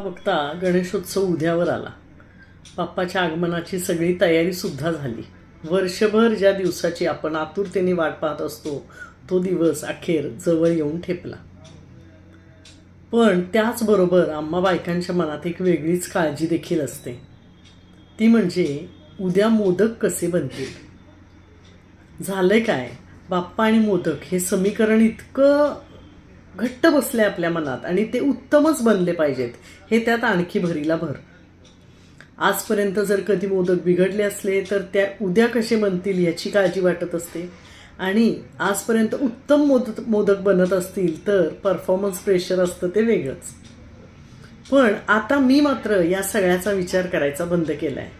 बघता गणेशोत्सव उद्यावर आला. बाप्पाच्या आगमनाची सगळी तयारी सुद्धा झाली. वर्षभर ज्या दिवसाची आपण आतुरतेने वाट पाहत असतो तो दिवस अखेर जवळ येऊन ठेपला. पण त्याचबरोबर आम्हा बायकांच्या मनात एक वेगळीच काळजी देखील असते. ती म्हणजे उद्या मोदक कसे बनतील? झालंय काय? बाप्पा आणि मोदक हे समीकरण इतकं घट्ट बसले आपल्या मनात आणि ते उत्तमच बनले पाहिजेत. हे त्यात आणखी भरीला भर. आजपर्यंत जर कधी मोदक बिघडले असले तर त्या उद्या कसे बनतील याची काळजी वाटत असते. आणि आजपर्यंत उत्तम मोदक मोदक बनत असतील तर परफॉर्मन्स प्रेशर असतं ते वेगळंच. पण आता मी मात्र या सगळ्याचा विचार करायचा बंद केला आहे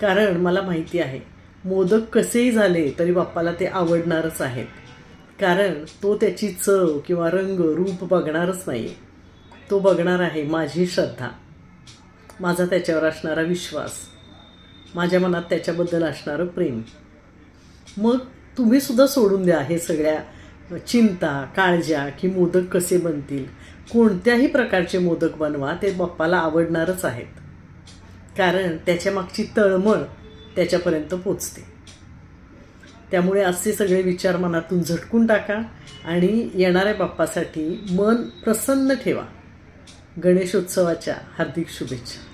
कारण मला माहिती आहे मोदक कसेही झाले तरी बाप्पाला ते आवडणारच आहेत. कारण तो त्याची चव किंवा रंग रूप बघणारच नाही तो बघणार आहे माझी श्रद्धा. माझा त्याच्यावर असणारा विश्वास. माझ्या मनात त्याच्याबद्दल असणारं प्रेम. मग तुम्हीसुद्धा सोडून द्या हे सगळ्या चिंता काळज्या की मोदक कसे बनतील. कोणत्याही प्रकारचे मोदक बनवा ते बाप्पाला आवडणारच आहेत. कारण त्याच्या मागची तळमळ त्याच्यापर्यंत पोचते. त्यामुळे असे सगळे विचार मनातून झटकून टाका आणि येणाऱ्या बाप्पासाठी मन प्रसन्न ठेवा. गणेशोत्सवाच्या हार्दिक शुभेच्छा.